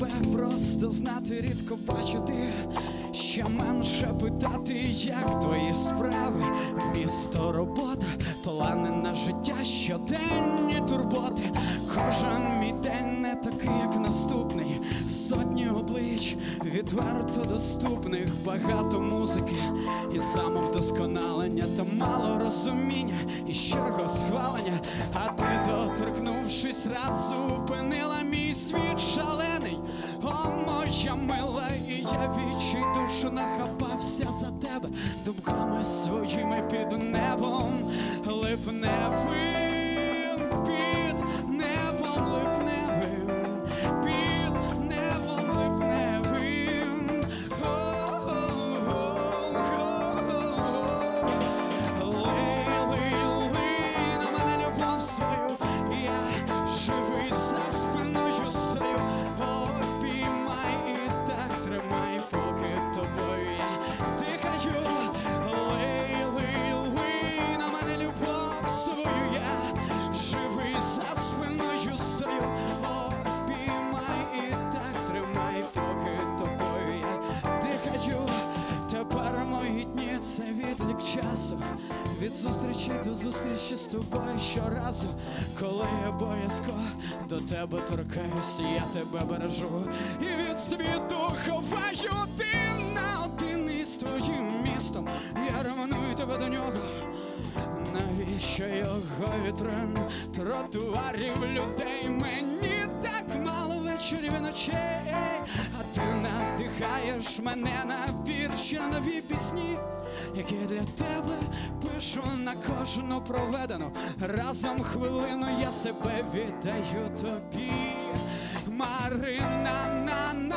тебе просто знати, рідко бачити, ще менше питати, як твої справи, місто, робота, плани на життя, щоденні турботи. Кожен мій день не такий, як наступний. Сотні облич відверто доступних, багато музики і самовдосконалення, та мало розуміння і щирого схвалення. А ти, доторкнувшись, раз зупинила мій світ я душу нахапався за тебе, думками своїми під небом липневим, Від зустрічі до зустрічі з тобою щоразу, коли я боязко до тебе торкаюсь, я тебе бережу і від світу ховаю один на один із твоїм містом. Я ревную тебе до нього. Навіщо його вітрин тротуарів людей. Мені так мало вечорів і ночей, а ти надихаєш мене на вірші, на нові пісні, які для тебе пишу на кожну проведену. Разом хвилину я себе віддаю тобі, Марина на на на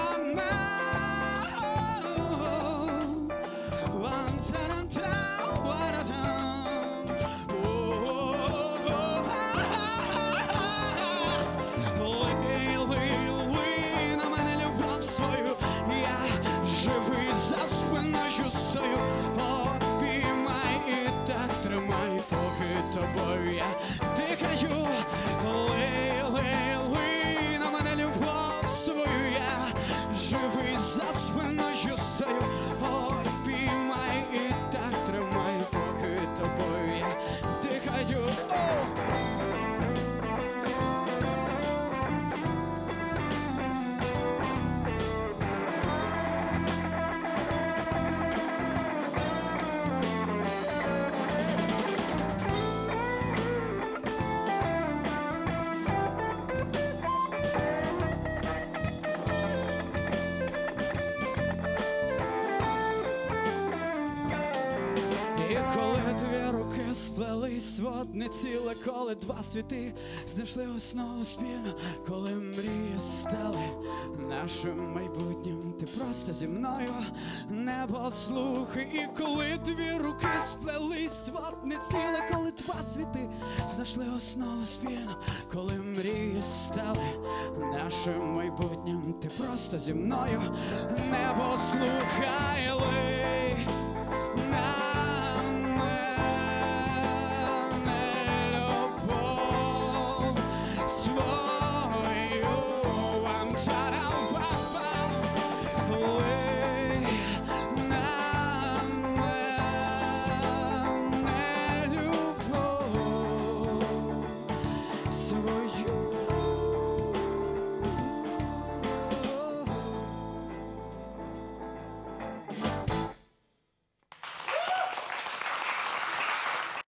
І коли дві руки сплелись в одне ціле, коли два світи знайшли основу спільно, коли мрії стали нашим майбутнім, ти просто зі мною небо слухай, і коли дві руки сплелись в одне ціле, коли два світи знайшли основу спільно, коли мрії стали нашим майбутнім, ти просто зі мною небо слухай